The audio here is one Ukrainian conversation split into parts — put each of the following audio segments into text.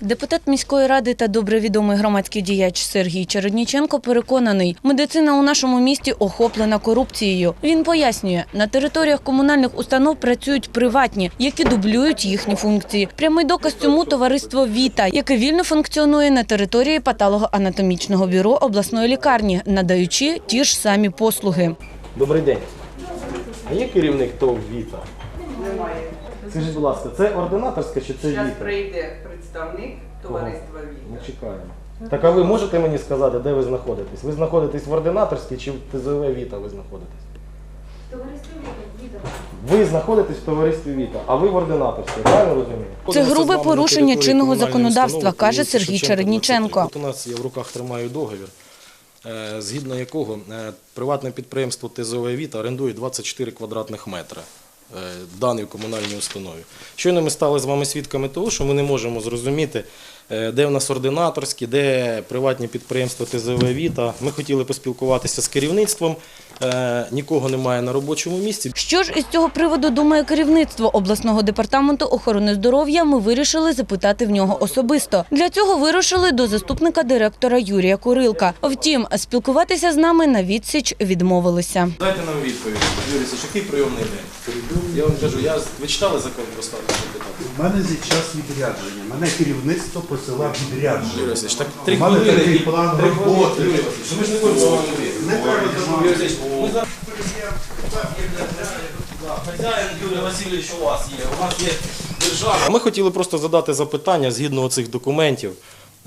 Депутат міської ради та добре відомий громадський діяч Сергій Чередніченко переконаний, медицина у нашому місті охоплена корупцією. Він пояснює, на територіях комунальних установ працюють приватні, які дублюють їхні функції. Прямий доказ цьому товариство Віта, яке вільно функціонує на території патологоанатомічного бюро обласної лікарні, надаючи ті ж самі послуги. Добрий день. А є керівник ТОВ Віта? Скажіть, будь ласка, це ординаторська чи це Зараз Віта? прийде представник товариства Ми Віта. чекаємо. Так а ви можете мені сказати, де ви знаходитесь? Ви знаходитесь в ординаторській чи в ТЗВ Віта ви знаходитесь? Ви знаходитесь в товаристві Віта, а ви в ординаторській, правильно розумію? Це грубе порушення чинного законодавства, каже Сергій Чередніченко. От у нас я в руках тримаю договір, е, згідно якого е, приватне підприємство ТЗОВ Віта орендує 24 квадратних метри даній комунальній установі. Щойно ми стали з вами свідками того, що ми не можемо зрозуміти, е, де в нас ординаторські, де приватні підприємства ТЗВ Віта. Ми хотіли поспілкуватися з керівництвом, е, нікого немає на робочому місці. Що ж із цього приводу думає керівництво обласного департаменту охорони здоров'я? Ми вирішили запитати в нього особисто. Для цього вирушили до заступника директора Юрія Курилка. Втім, спілкуватися з нами на відсіч відмовилися. Дайте нам відповідь, Юрій Сич, який прийомний день? Я вам кажу, я ви читали закон про статус депутата? У мене зі час відрядження. Мене керівництво посилав Юрій відрядження. Васильович, так три У мене хвилини. такий план три хвилини. роботи. Юрій Васильович, ми ж не будемо говорити. Не треба Юрій Васильович, ми зараз- Хазяїн Юрій Васильович у вас є, у вас є держава. Ми хотіли просто задати запитання згідно цих документів.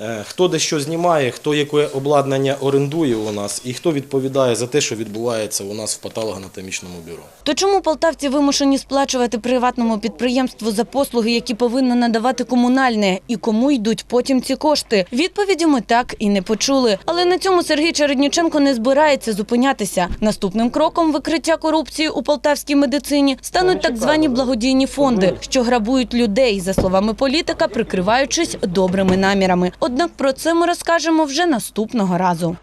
Е, Хто де що знімає, хто яке обладнання орендує у нас і хто відповідає за те, що відбувається у нас в патологоанатомічному бюро. То чому полтавці вимушені сплачувати приватному підприємству за послуги, які повинно надавати комунальне, і кому йдуть потім ці кошти? Відповіді ми так і не почули. Але на цьому Сергій Чередніченко не збирається зупинятися. Наступним кроком викриття корупції у полтавській медицині стануть так звані благодійні фонди, що грабують людей, за словами політика, прикриваючись добрими намірами. Однак про це ми розкажемо вже наступного разу.